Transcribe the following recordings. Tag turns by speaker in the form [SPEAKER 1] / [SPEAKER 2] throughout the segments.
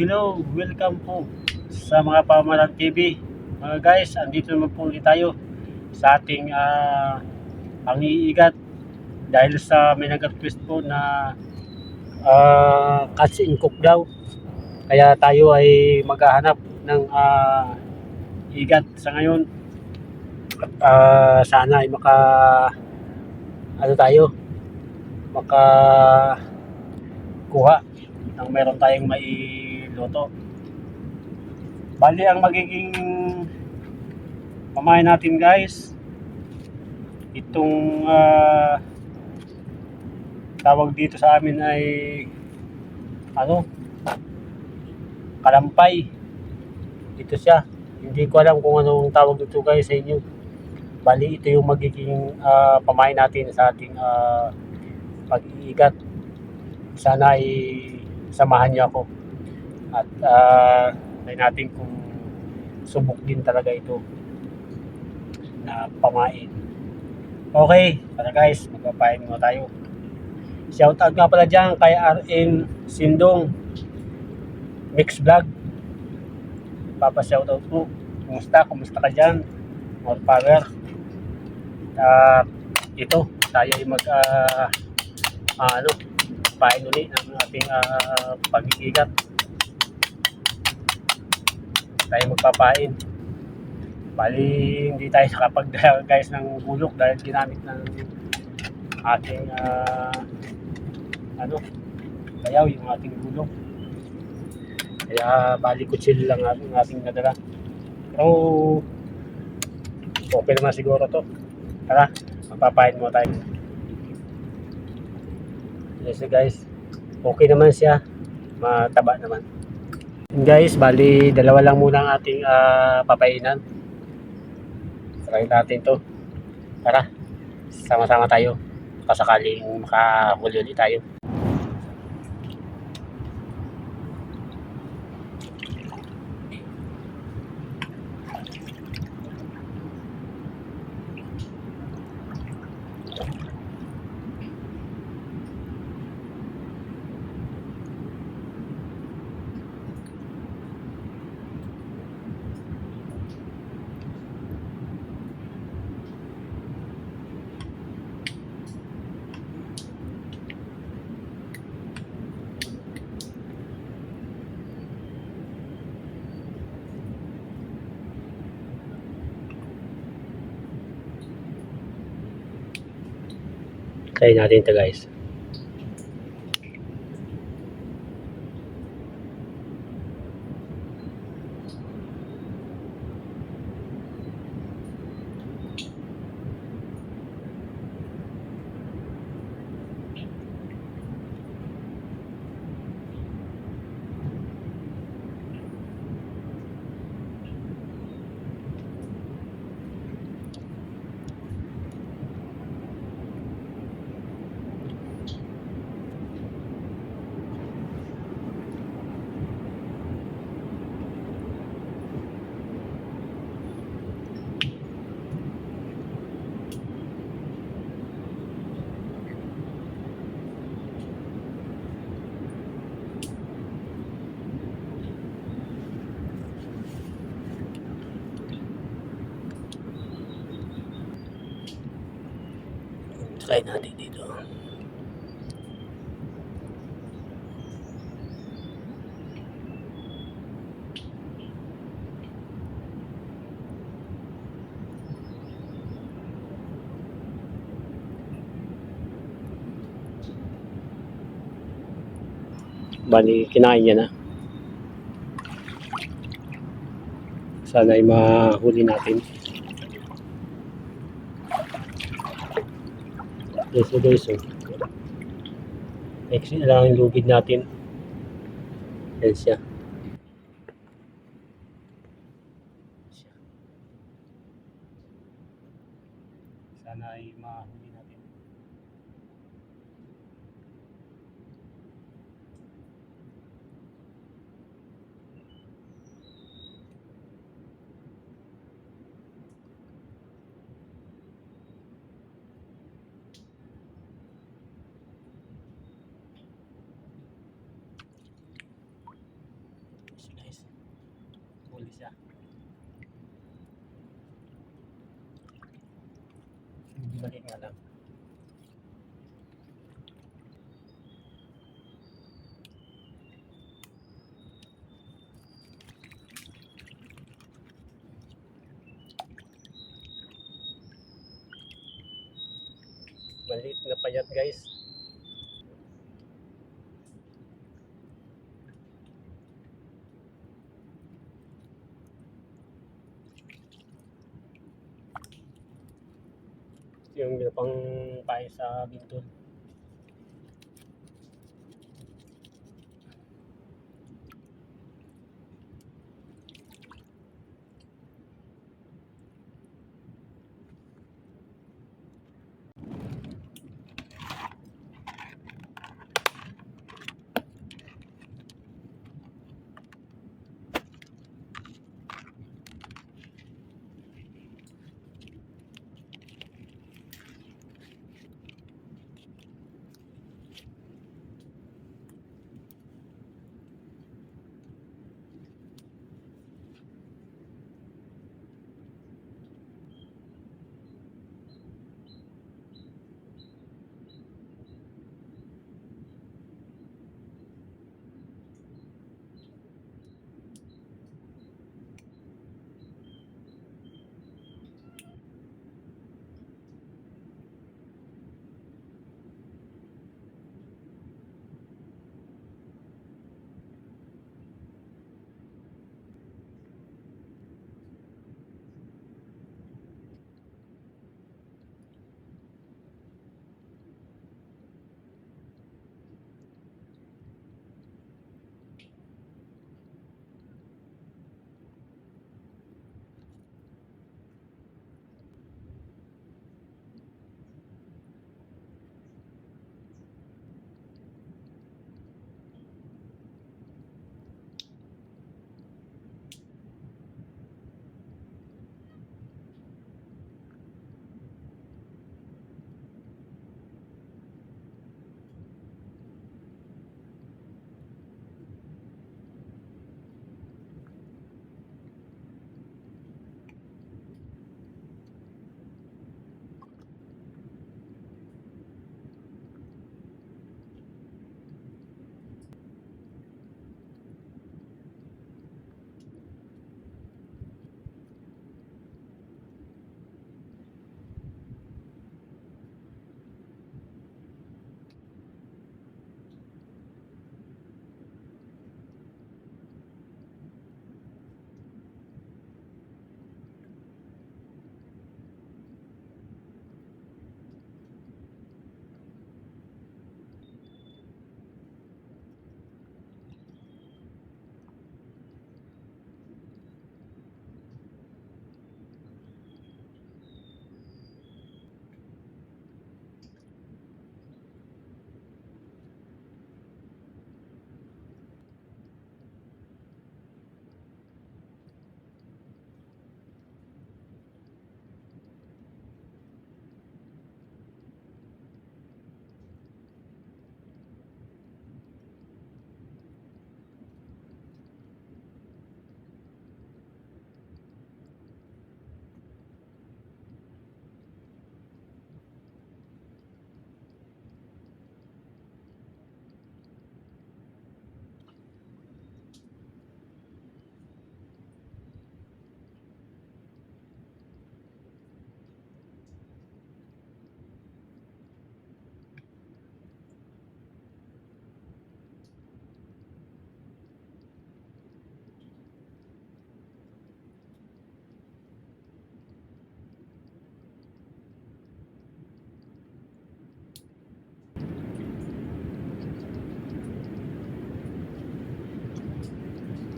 [SPEAKER 1] Hello, welcome po sa mga Pamaran TV. Mga guys, andito naman po ulit tayo sa ating ah, pangiigat dahil sa may nag-request po na uh, catch and cook daw. Kaya tayo ay maghahanap ng ah, igat sa ngayon. At ah, sana ay maka ano tayo maka kuha ng meron tayong mailuto. Bali ang magiging pamain natin guys itong ah, tawag dito sa amin ay ano? Kalampay. Dito siya. Hindi ko alam kung anong tawag dito guys sa inyo. Bali ito yung magiging ah, pamain natin sa ating ah, pag-iigat sana ay samahan niyo ako at uh, natin kung subok din talaga ito na pamain. Okay tara guys magpapain muna tayo. Shout out nga pala dyan kay RN Sindong Mix Vlog. Papa shout out po kumusta? Kumusta ka dyan? More power. At ito tayo ay mag ah, ah, ano pain uli ng ating uh, pagigigat. Tayo magpapain. Bali, hindi tayo nakapag guys ng bulok dahil ginamit ng ating uh, ano, bayaw yung ating bulok. Kaya bali kutsil lang ang ating nadala. Pero okay naman siguro to. Tara, magpapain mo tayo. Yes guys. Okay naman siya. Mataba naman. Guys, bali dalawa lang muna ang ating ah, papainan. Try natin to. Tara. Sama-sama tayo. Kasakaling makahuli ulit tayo. Try natin to guys. Try natin dito. Bali, kinain niya na. Sana ay mahuli natin. Yes, so guys, so. Na lang yung lugid natin. Yan. Siya. Hindi maliit nga lang. Maliit na payat guys. yung pang pain sa bintol.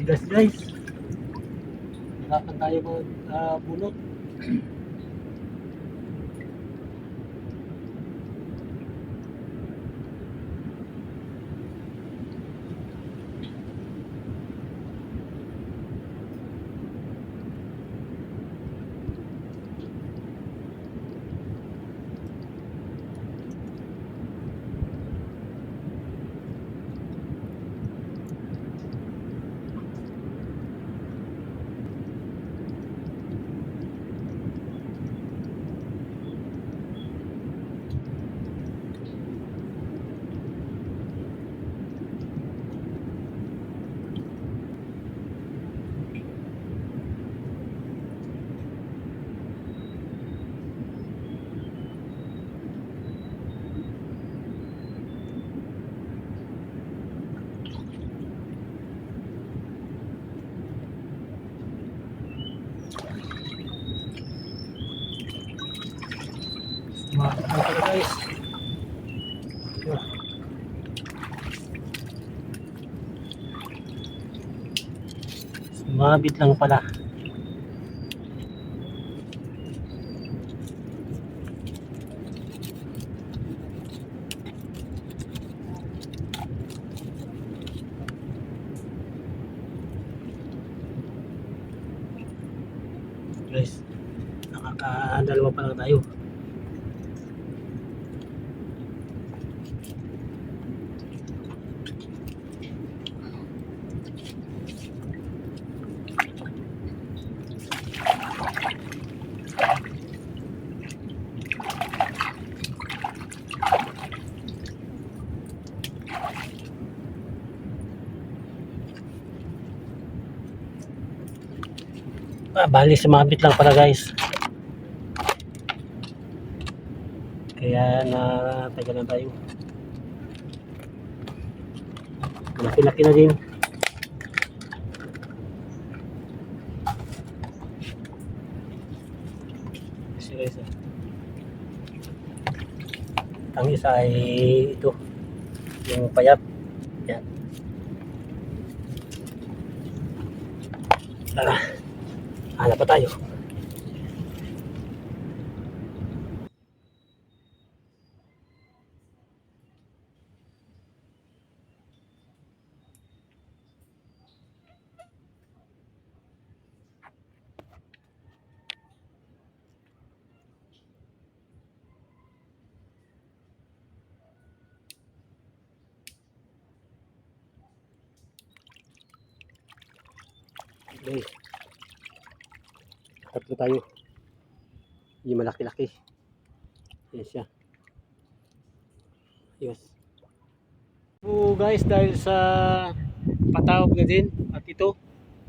[SPEAKER 1] Tigas guys. Hirapan tayo mag uh, bunot. Sumabit lang pala. Guys, nakakadalawa pa lang tayo. Ah, bali sumabit lang pala guys. Kaya na tagal lang tayo. Laki-laki na din. Kasi ah. ang isa ay ito, yung payat. Yan. Tara. Hanap pa tayo. Guys, tatlo tayo. Yung malaki-laki. Yan siya. Yes. So guys, dahil sa patawag na din at ito,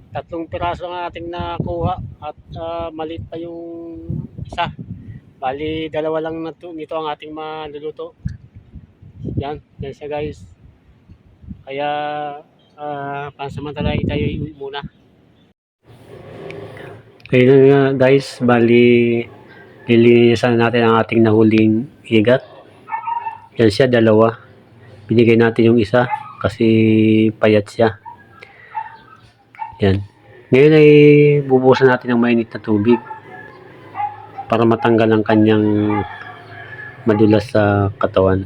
[SPEAKER 1] tatlong piraso ang ating nakuha at ah, maliit pa yung isa. Bali, dalawa lang na to, nito ang ating maluluto. Yan, yan siya guys. Kaya, uh, pansamantala tayo muna. Kaya na nga guys, bali lilinisan natin ang ating nahuling higat. Yan siya, dalawa. Binigay natin yung isa kasi payat siya. Yan. Ngayon ay bubusan natin ng mainit na tubig para matanggal ang kanyang madulas sa katawan.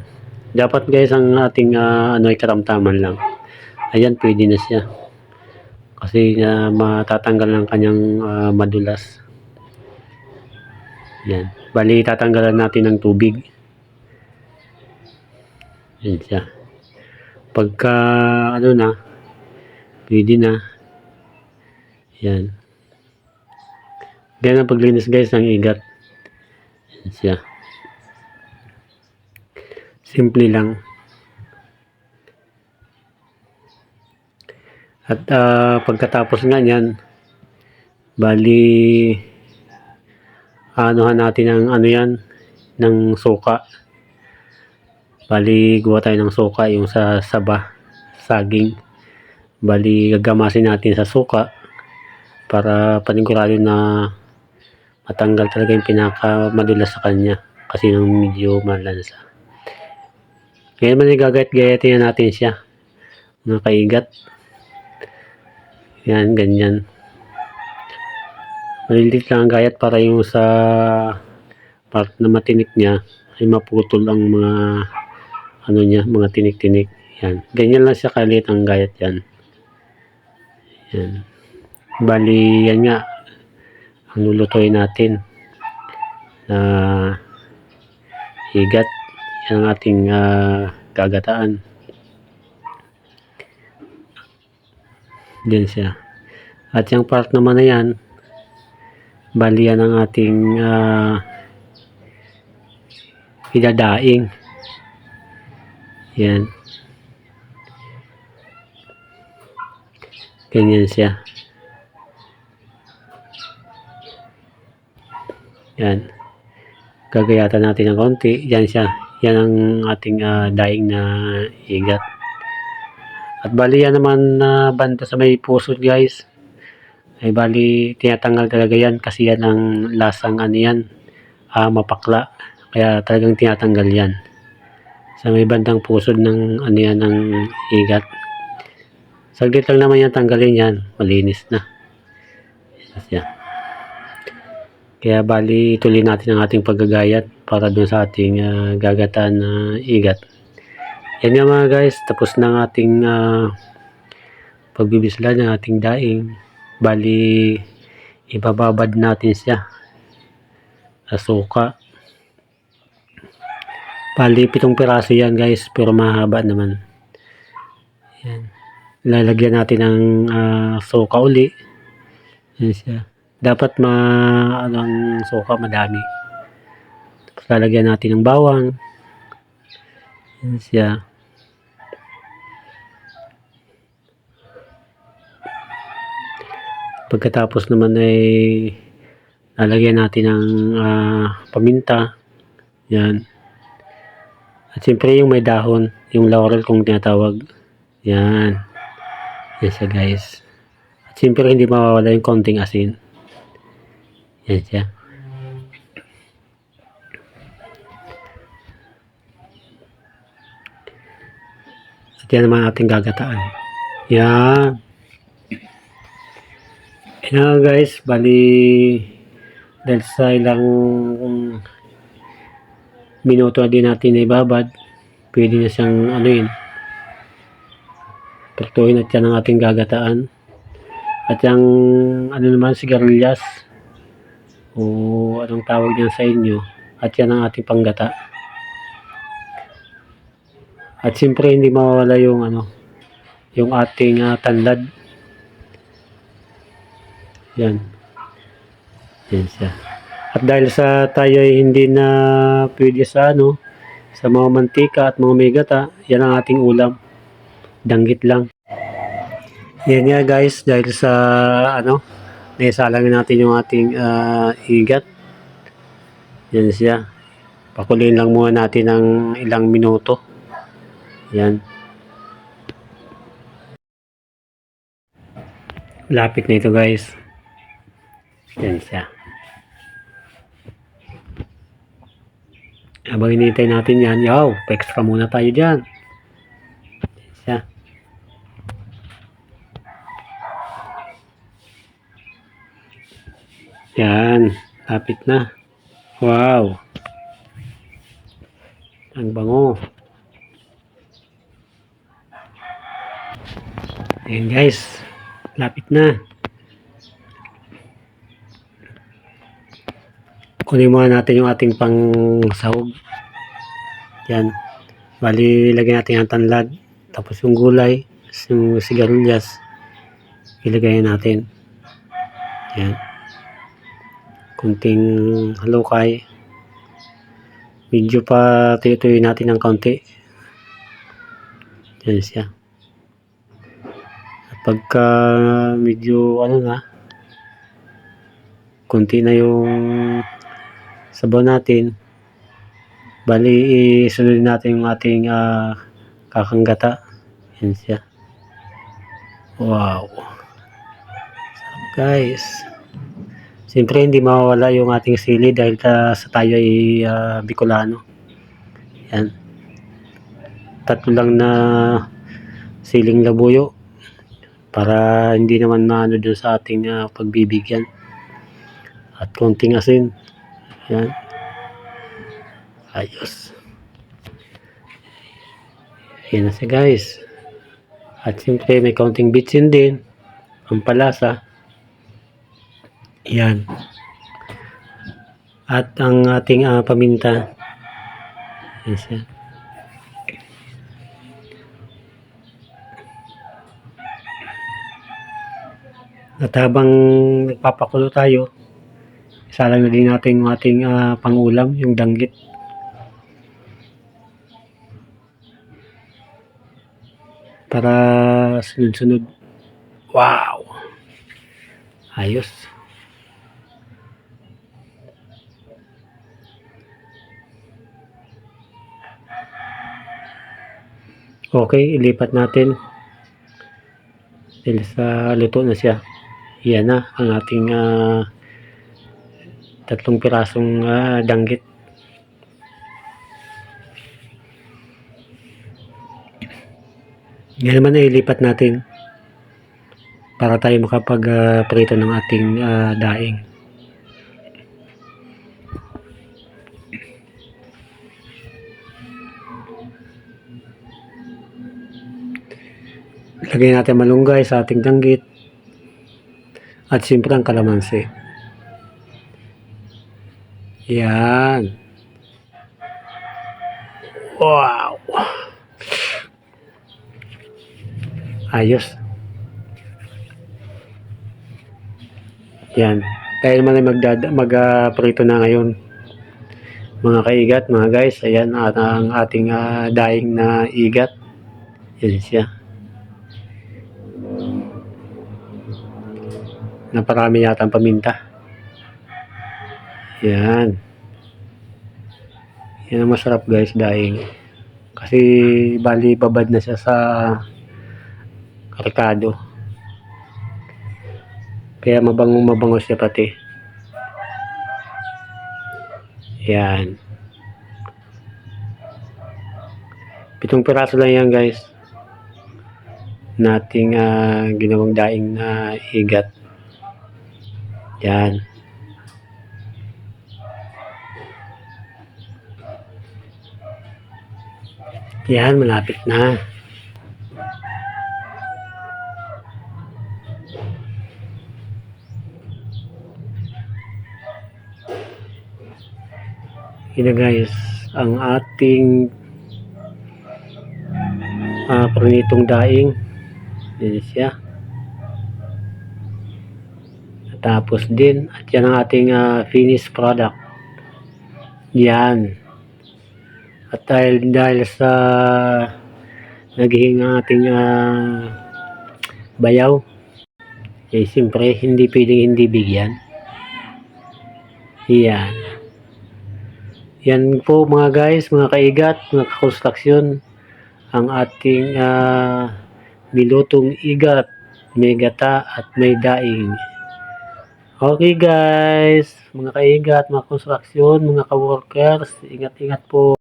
[SPEAKER 1] Dapat guys ang ating ah, ano ay karamtaman lang. Ayan, pwede na siya kasi na matatanggal ng kanyang ah, madulas. Yan. Bali, tatanggalan natin ng tubig. Yan siya. Pagka, ano na, pwede na. Yan. Ganyan ang paglinis guys ng igat. Yan siya. Simple lang. At ah, pagkatapos nga niyan, bali anuhan natin ang ano yan ng suka. Bali gawa tayo ng suka yung sa saba, saging. Bali gagamasin natin sa suka para panigurado na matanggal talaga yung pinaka madulas sa kanya kasi nung medyo malansa. Ngayon man gagayat-gayatin na natin siya. Mga kaigat. Yan, ganyan. Maliliit lang ang gayat para yung sa part na matinik niya ay maputol ang mga ano niya, mga tinik-tinik. Yan. Ganyan lang siya kaliit ang gayat yan. Yan. Bali, yan nga. Ang lulutuin natin na higat. Yan ang ating ah, gagataan. Yan siya. At yung part naman na yan, bali yan ang ating ah, idadaing. Yan. Ganyan siya. Yan. Gagayatan natin ng konti. Yan siya. Yan ang ating ah, daing na igat. At bali yan naman na banda sa may puso guys. Ay bali tinatanggal talaga yan kasi yan ang lasang ano yan. ah, mapakla. Kaya talagang tinatanggal yan. Sa may bandang pusod ng ano yan, ng igat. Saglit lang naman yan tanggalin yan. Malinis na. Yes, yan. Kaya bali ituloy natin ang ating paggagayat para dun sa ating ah, gagataan na igat. Yan nga mga guys, tapos na ang ating ah, pagbibisla ng ating daing. Bali, ibababad natin siya. Asuka. Bali, pitong piraso yan guys, pero mahaba naman. Yan. Lalagyan natin ng ah, suka uli. Yan siya. Dapat ma, ano, ang suka madami. Tapos lalagyan natin ng bawang. Yan siya. Pagkatapos naman ay lalagyan natin ng ah, paminta. Yan. At siyempre yung may dahon, yung laurel kung tinatawag. Yan. Yan siya guys. At siyempre hindi mawawala yung konting asin. Yan siya. Yan naman ating gagataan. Yan. Yan nga guys, bali dahil sa ilang minuto na din natin na ibabad, pwede na siyang ano yun, Pertuhin at yan ang ating gagataan. At yung ano naman sigarilyas o anong tawag niyan sa inyo at yan ang ating panggata. At siyempre hindi mawawala yung ano yung ating ah, tanlad. Yan. Yan siya. At dahil sa tayo ay hindi na pwede sa ano sa mga mantika at mga megata, yan ang ating ulam. Danggit lang. Yan nga guys, dahil sa ano, naisalang natin yung ating ah, igat. Yan siya. Pakuloyin lang muna natin ng ilang minuto. Yan. Lapit na ito guys. Yan siya. Habang hinihintay natin yan, yaw, pa-extra muna tayo dyan. Yan siya. Yan, lapit na. Wow. Ang bango. Ayan guys, lapit na. Kunin muna natin yung ating pang sahog. Yan. Bali, lagyan natin ang tanlad. Tapos yung gulay, yung sigarilyas, ilagay natin. Yan. Kunting halukay. Medyo pa tuyutuyin natin ng kaunti. Yan siya. Pagka medyo ano na, kunti na yung sabaw natin, bali isunod natin yung ating ah, kakanggata. Yan siya. Wow. Sarap guys. Siyempre hindi mawawala yung ating sili dahil ta, sa tayo ay ah, Bicolano. Yan. Tatlo lang na siling labuyo para hindi naman maano dun sa ating ah, pagbibigyan. At konting asin. Yan. Ayos. Yan na siya guys. At siyempre may konting bitsin din. Ang palasa. Yan. At ang ating ah, paminta. Yan siya. At habang nagpapakulo tayo, isalang na din natin yung ating ah, pangulam, yung danggit. Para sunod-sunod. Wow! Ayos. Okay, ilipat natin. Dahil sa luto na siya yan na ang ating uh, tatlong pirasong uh, danggit. Yan naman ay ilipat natin para tayo makapag-prito ah, uh, ng ating uh, daing. Lagay natin malunggay sa ating danggit at siyempre ang kalamansi. Yan. Wow. Ayos. Yan. Tayo naman ay magdad mag prito na ngayon. Mga kaigat, mga guys, ayan ang ating ah, daing na igat. Yan siya. Naparami yata ang paminta. Yan. Yan ang masarap guys, daing. Kasi bali babad na siya sa karkado. Kaya mabangong mabango siya pati. Yan. Pitong piraso lang yan guys. Nating ah, ginawang daing na igat. Yan. Yan, malapit na. Na guys, ang ating ah pranitong daing. Yan siya. Tapos din, at yan ang ating ah, finished product. Yan. At dahil, dahil sa naging ating ah, bayaw, eh siyempre hindi pwedeng hindi bigyan. Yan. Yan po mga guys, mga kaigat, mga kakonstruksyon, ang ating ah, nilutong igat, may gata at may daing. Okay guys, mga kaigat, mga konstruksyon, mga ka-workers, ingat-ingat po.